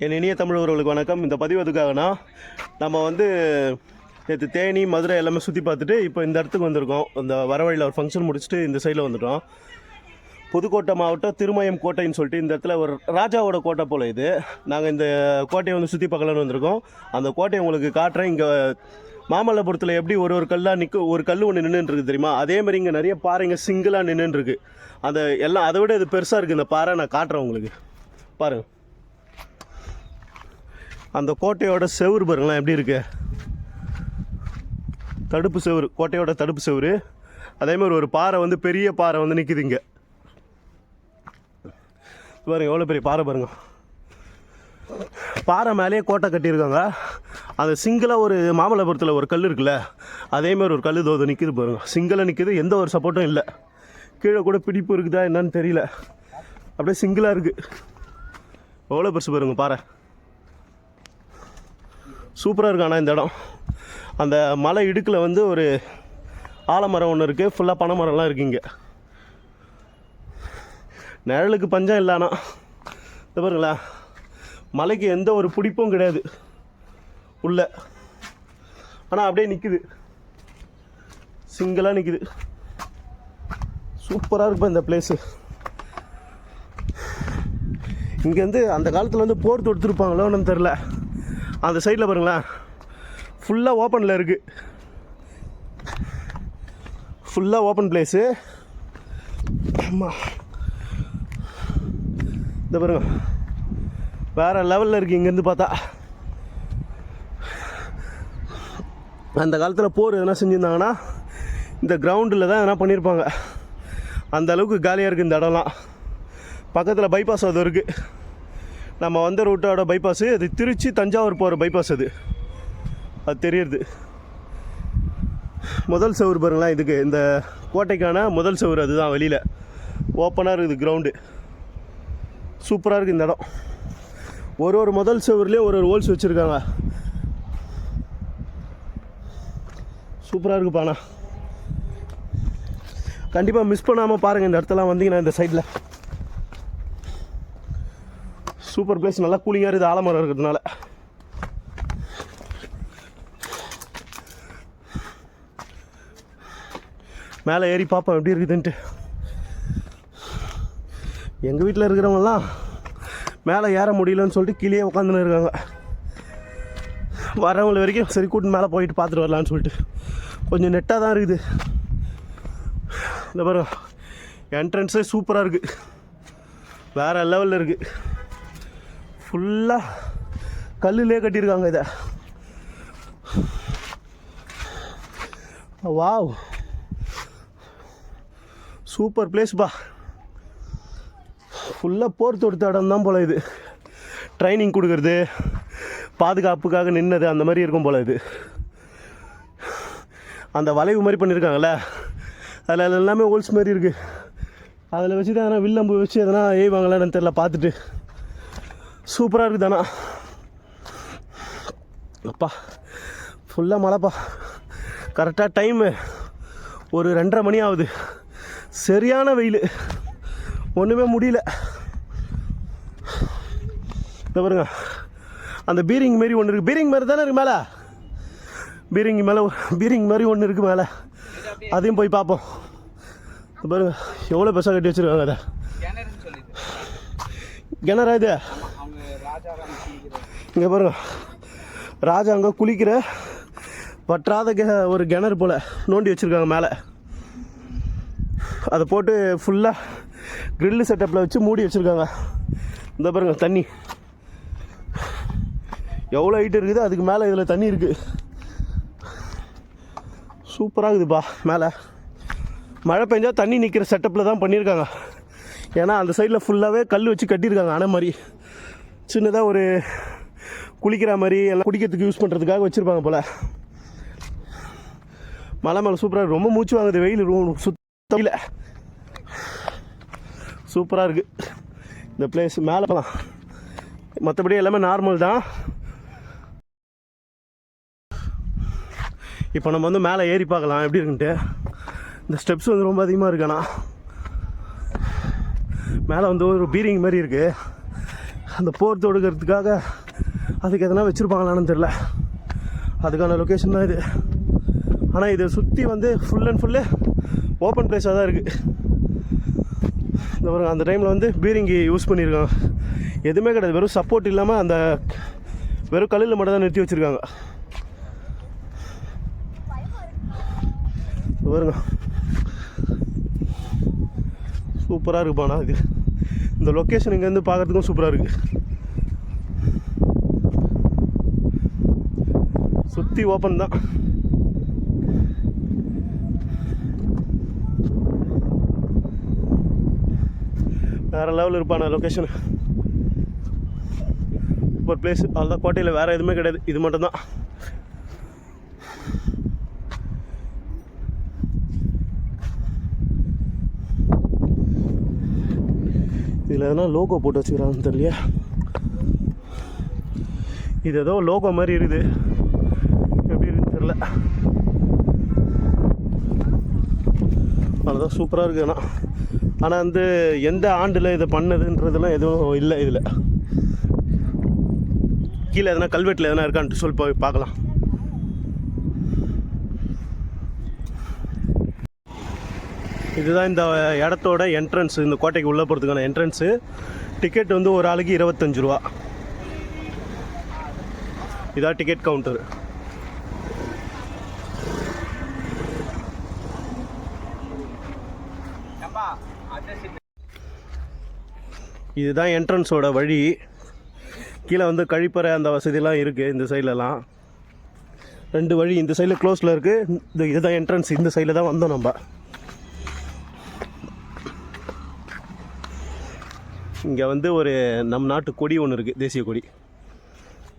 என் இனிய தமிழர்களுக்கு வணக்கம். இந்த பதிவு எதுக்காகனா நம்ம வந்து நேற்று தேனி மதுரை எல்லாமே சுற்றி பார்த்துட்டு இப்போ இந்த இடத்துக்கு வந்திருக்கோம். இந்த வரவழியில் ஒரு ஃபங்க்ஷன் முடிச்சுட்டு இந்த சைடில் வந்துட்டோம். புதுக்கோட்டை மாவட்டம் திருமயம் கோட்டைன்னு சொல்லிட்டு இந்த இடத்துல ஒரு ராஜாவோட கோட்டை போல் இது. நாங்கள் இந்த கோட்டையை வந்து சுற்றி பார்க்கலான்னு வந்திருக்கோம். அந்த கோட்டையை உங்களுக்கு காட்டுறேன். இங்கே மாமல்லபுரத்தில் எப்படி ஒரு ஒரு கல்லாக நிற்க ஒரு கல் ஒன்று நின்றுருக்கு தெரியுமா? அதேமாதிரி இங்கே நிறைய பாறைங்க சிங்கிளாக நின்றுருக்கு அந்த எல்லாம் அதை விட இது பெருசாக இருக்குது இந்த பாறை நான் காட்டுறேன் உங்களுக்கு. பாருங்கள் அந்த கோட்டையோட செவுரு பாருங்களேன் எப்படி இருக்கு? தடுப்பு செவுரு கோட்டையோட தடுப்பு செவுரு. அதே மாதிரி ஒரு பாறை வந்து பெரிய பாறை வந்து நிற்குது இங்கே. பாருங்க எவ்வளோ பெரிய பாறை பாருங்க. பாறை மேலேயே கோட்டை கட்டியிருக்காங்க. அந்த சிங்கிளாக ஒரு மாமல்லபுரத்தில் ஒரு கல் இருக்குல்ல அதே மாதிரி ஒரு கல் தோது நிற்கிது பாருங்க. சிங்கிளாக நிற்கிது எந்த ஒரு சப்போர்ட்டும் இல்லை. கீழே கூட பிடிப்பு இருக்குதா என்னன்னு தெரியல. அப்படியே சிங்கிளாக இருக்குது எவ்வளோ பெருசு பாருங்க பாறை. சூப்பராக இருக்கும் ஆனால் இந்த இடம். அந்த மலை இடுக்கில் வந்து ஒரு ஆலமரம் ஒன்று இருக்குது ஃபுல்லாக பனை மரம்லாம் இருக்குது இங்கே. நிழலுக்கு பஞ்சம் இல்லை ஆனால் இந்த பாருங்களேன் மலைக்கு எந்த ஒரு பிடிப்பும் கிடையாது. உள்ள. ஆனால் அப்படியே நிற்குது சிங்கிளாக நிற்குது சூப்பராக இருக்கும் இந்த பிளேஸு இங்கேருந்து அந்த காலத்தில் வந்து போர் தொடுத்துருப்பாங்களோன்னு தெரில அந்த சைடில் பாருங்களேன். ஃபுல்லாக ஓப்பனில் இருக்குது ஃபுல்லாக ஓப்பன் பிளேஸு ஆமாம் இந்த பாருங்க. வேறு லெவலில் இருக்குது இங்கேருந்து பார்த்தா. அந்த காலத்தில் போர் எதனா செஞ்சுருந்தாங்கன்னா இந்த கிரவுண்டில் தான் எதனா பண்ணியிருப்பாங்க அந்த அளவுக்கு காலியாக இருக்குது இந்த இடம்லாம். பக்கத்தில் பைபாஸ் அது இருக்குது நம்ம வந்த ரூட்டோட பைபாஸு அது திருச்சி தஞ்சாவூர் போகிற பைபாஸ் அது. அது தெரியுது. முதல் சவுர் பாருங்களேன் இதுக்கு. இந்த கோட்டைக்கான முதல் செவுரு அதுதான் வெளியில். ஓப்பனாக இருக்குது கிரவுண்டு சூப்பராக இருக்குது இந்த இடம். ஒரு ஒரு முதல் சவுர்லேயும் ஒரு ஒரு ஹோல்ஸ் வச்சுருக்காங்க. சூப்பராக இருக்குப்பாண்ணா கண்டிப்பாக மிஸ் பண்ணாமல் பாருங்கள் இந்த இடத்தெல்லாம் வந்தீங்கன்னா இந்த சைடில் சூப்பர் பிளேஸ் நல்லா கூலிங்காக இருக்குது ஆலமரம் இருக்கிறதுனால. மேலே ஏறி பார்ப்போம் எப்படி இருக்குதுன்ட்டு. எங்கள் வீட்டில் இருக்கிறவங்கலாம் மேலே ஏற முடியலன்னு சொல்லிட்டு கீழே உட்காந்துன்னு இருக்காங்க. வரவங்கள வரைக்கும் சரி கூட்டு மேலே போயிட்டு பார்த்துட்டு வரலான்னு சொல்லிட்டு. கொஞ்சம் நெட்டாக தான் இருக்குது. இந்த பாருங்க என்ட்ரன்ஸே சூப்பராக இருக்குது வேறு லெவலில் இருக்குது ஃபுல்லாக கல்லுலே கட்டியிருக்காங்க இதை. வாவ். சூப்பர் பிளேஸ்பா ஃபுல்லாக போர் தொடுத்த இடம் தான் போல் இது. ட்ரைனிங் கொடுக்குறது பாதுகாப்புக்காக நின்னது அந்த மாதிரி இருக்கும் போல் இது. அந்த வளைவு மாதிரி பண்ணியிருக்காங்கல்ல? அதில் எல்லாமே ஹோல்ஸ் மாதிரி இருக்குது அதில் வச்சு தான் எதனா வில்லம்பு வச்சு எதனா ஏய்வாங்களான்னு தெரில பார்த்துட்டு. சூப்பராக இருக்குது தானா அப்பா ஃபுல்லாக மழைப்பா. கரெக்டாக டைமு ஒரு ரெண்டரை மணி ஆகுது. சரியான வெயில். ஒன்றுமே முடியல. இந்த பாருங்க. அந்த பீரிங் மாரி ஒன்று இருக்குது பீரிங் மாதிரி தானே இருக்கு மேலே? பீரிங் மேலே பீரிங் மாதிரி ஒன்று இருக்குது மேலே. அதையும் போய் பார்ப்போம். பாருங்க. எவ்வளோ பெருசாக கட்டி வச்சுருக்காங்க அதை. கிணறா இது? இங்கே பாருங்க ராஜா அங்கே குளிக்கிற வற்றாத ஒரு கிணறு போல் நோண்டி வச்சுருக்காங்க மேலே. அதை போட்டு ஃபுல்லாக க்ரில்லு செட்டப்பில் வச்சு மூடி வச்சுருக்காங்க. இந்த பாருங்க தண்ணி. எவ்வளோ ஹைட் இருக்குது? அதுக்கு மேலே இதில் தண்ணி இருக்குது சூப்பராக இருக்குதுப்பா மேலே. மழை பெஞ்சால் தண்ணி நிற்கிற செட்டப்பில் தான் பண்ணியிருக்காங்க ஏன்னா அந்த சைடில் ஃபுல்லாகவே கல் வச்சு கட்டியிருக்காங்க அணை மாதிரி. சின்னதாக ஒரு குளிக்கிற மாதிரி எல்லாம் குடிக்கிறதுக்கு யூஸ் பண்ணுறதுக்காக வச்சுருப்பாங்க போல். மலை மேலே சூப்பராக ரொம்ப மூச்சு வாங்குது. வெயில் ரொம்ப சுத்தம் இல்லை. சூப்பராக இருக்குது இந்த பிளேஸ் மேலே போகலாம் மற்றபடி எல்லாமே நார்மல் தான். இப்போ நம்ம வந்து மேலே ஏறி பார்க்கலாம். எப்படி இருக்குன்ட்டு. இந்த ஸ்டெப்ஸ் வந்து ரொம்ப அதிகமாக இருக்காண்ணா மேலே வந்து ஒரு பீரிங் மாதிரி இருக்குது அந்த போர் தொடுக்கிறதுக்காக அதுக்கு எதனா வச்சுருப்பாங்களான்னு தெரில அதுக்கான லொக்கேஷன் தான் இது. ஆனால் இதை சுற்றி வந்து ஃபுல் அண்ட் ஃபுல்லு ஓப்பன் பிளேஸாக தான் இருக்குது இந்த பாருங்க அந்த டைமில் வந்து பீரிங்கி யூஸ் பண்ணியிருக்காங்க எதுவுமே கிடையாது. வெறும் சப்போர்ட் இல்லாமல் அந்த வெறும் கல்லில் மட்டும் தான் நிறுத்தி வச்சுருக்காங்க. பாருங்க. சூப்பராக இருக்குப்பாண்ணா இது. இந்த லொக்கேஷன் இங்கேருந்து பார்க்குறதுக்கும் சூப்பராக இருக்குது சுற்றி ஓப்பன் தான். வேறு லெவலில் இருப்பான லொக்கேஷன் சூப்பர் பிளேஸ் அதுதான் கோட்டையில் வேறு எதுவுமே கிடையாது. இது மட்டும்தான். இதில் எதனா லோகோ போட்டு வச்சுக்கிறாங்கன்னு தெரியல இது ஏதோ லோகோ மாதிரி இருக்குது. எப்படி இருக்குன்னு தெரில அதுதான் சூப்பராக இருக்குது ஆனால் ஆனால் வந்து எந்த ஆண்டில் இதை பண்ணதுன்றதெல்லாம் எதுவும் இல்லை இதில். கீழே எதனா கல்வெட்டில் எதனா இருக்கான்ட்டு சொல்லி போய் பார்க்கலாம். இதுதான் இந்த இடத்தோட என்ட்ரன்ஸ் இந்த கோட்டைக்கு உள்ளே போகிறதுக்கான என்ட்ரன்ஸு டிக்கெட் வந்து ஒரு ஆளுக்கு இருபத்தஞ்சு ரூபா. இதான் டிக்கெட் கவுண்டர் இதுதான் என்ட்ரன்ஸோட வழி. கீழே வந்து கழிப்பறை அந்த வசதியெலாம் இருக்குது இந்த சைட்லலாம் ரெண்டு வழி இந்த சைடில் க்ளோஸில் இருக்குது இந்த இதுதான் என்ட்ரன்ஸ் இந்த சைடில் தான் வந்தோம் நம்ம. இங்கே வந்து ஒரு நம் நாட்டு கொடி ஒன்று இருக்குது தேசிய கொடி.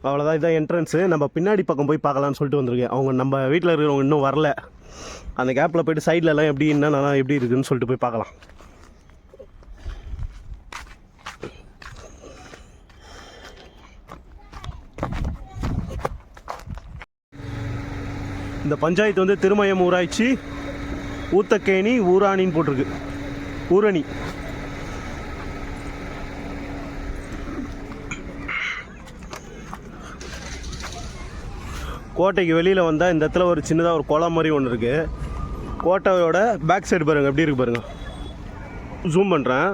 அவ்வளோதான் இதான் என்ட்ரன்ஸு நம்ம பின்னாடி பக்கம் போய் பார்க்கலான்னு சொல்லிட்டு வந்திருக்கேன். அவங்க நம்ம வீட்டில் இருக்கிறவங்க இன்னும் வரல. அந்த கேப்பில் போயிட்டு சைட்லலாம் எப்படி என்னென்னலாம் எப்படி இருக்குன்னு சொல்லிட்டு போய் பார்க்கலாம். இந்த பஞ்சாயத்து வந்து திருமயம் ஊராட்சி ஊத்தக்கேணி ஊராணின்னு போட்டிருக்கு. ஊரணி. கோட்டைக்கு வெளியில் வந்தால் இந்த இடத்துல ஒரு சின்னதாக ஒரு குளம் மாதிரி ஒன்று இருக்குது கோட்டையோட பேக் சைடு பாருங்கள் எப்படி இருக்கு பாருங்கள் ஜூம் பண்ணுறேன்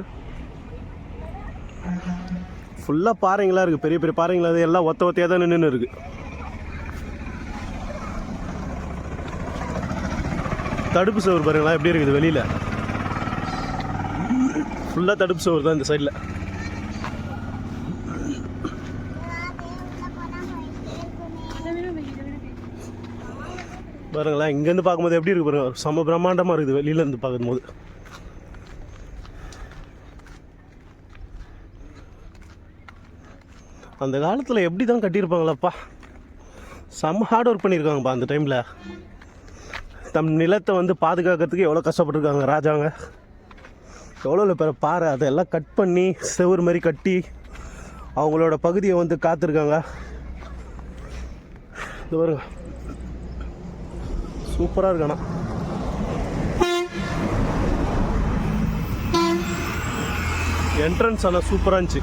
ஃபுல்லாக பாறைங்களாக இருக்குது பெரிய பெரிய பாறைங்களா அது எல்லாம் ஒத்த ஒத்தையாக தான் நின்று இருக்குது தடுப்பு சுவர் பாருங்களா எப்படி இருக்குது வெளியில்? ஃபுல்லாக தடுப்பு சுவர் தான் இந்த சைடில் பாருங்களேன் இங்கேருந்து பார்க்கும்போது எப்படி இருக்கு பாருங்க. செம பிரம்மாண்டமாக இருக்குது வெளியிலேருந்து பார்க்கும்போது. அந்த காலத்தில் எப்படி தான் கட்டியிருப்பாங்களப்பா? செம்ம ஹார்ட் ஒர்க் பண்ணியிருக்காங்கப்பா அந்த டைமில் தம் நிலத்தை வந்து பாதுகாக்கிறதுக்கு எவ்வளோ கஷ்டப்பட்டுருக்காங்க ராஜாங்க. எவ்வளோ பேர் பாறை அதெல்லாம் கட் பண்ணி செவுரு மாதிரி கட்டி அவங்களோட பகுதியை வந்து காத்திருக்காங்க. இது பாருங்க. சூப்பராக இருக்கு ஆனால் என்ட்ரன்ஸ் ஆனால் சூப்பராக இருந்துச்சு.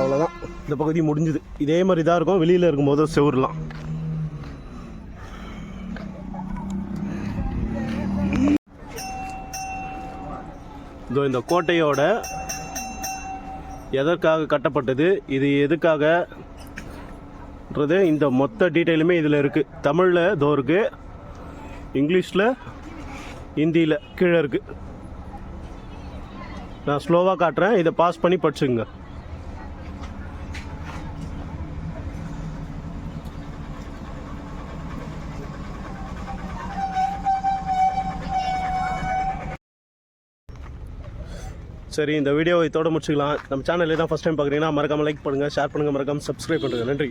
அவ்வளோதான் இந்த பகுதி முடிஞ்சுது. இதே மாதிரி தான் இருக்கும். வெளியில் இருக்கும்போது செவுருலாம். இதோ இந்த கோட்டையோட எதற்காக கட்டப்பட்டது இது எதுக்காகன்றது இந்த மொத்த டீட்டெயிலுமே இதில் இருக்குது தமிழில் இதோ இருக்குது இங்கிலீஷில் ஹிந்தியில் கீழே இருக்குது நான் ஸ்லோவாக காட்டுறேன் இதை பாஸ் பண்ணி படிச்சுங்க சரி இந்த வீடியோ இதோட முடிச்சுக்கலாம். நம்ம சேனல் தான் ஃபஸ்ட் டைம் பார்க்குறீங்கன்னா மறக்காமல் லைக் பண்ணுங்கள் ஷேர் பண்ணுங்கள் மறக்காமல் சப்ஸ்கிரைப் பண்ணுங்கள் நன்றி.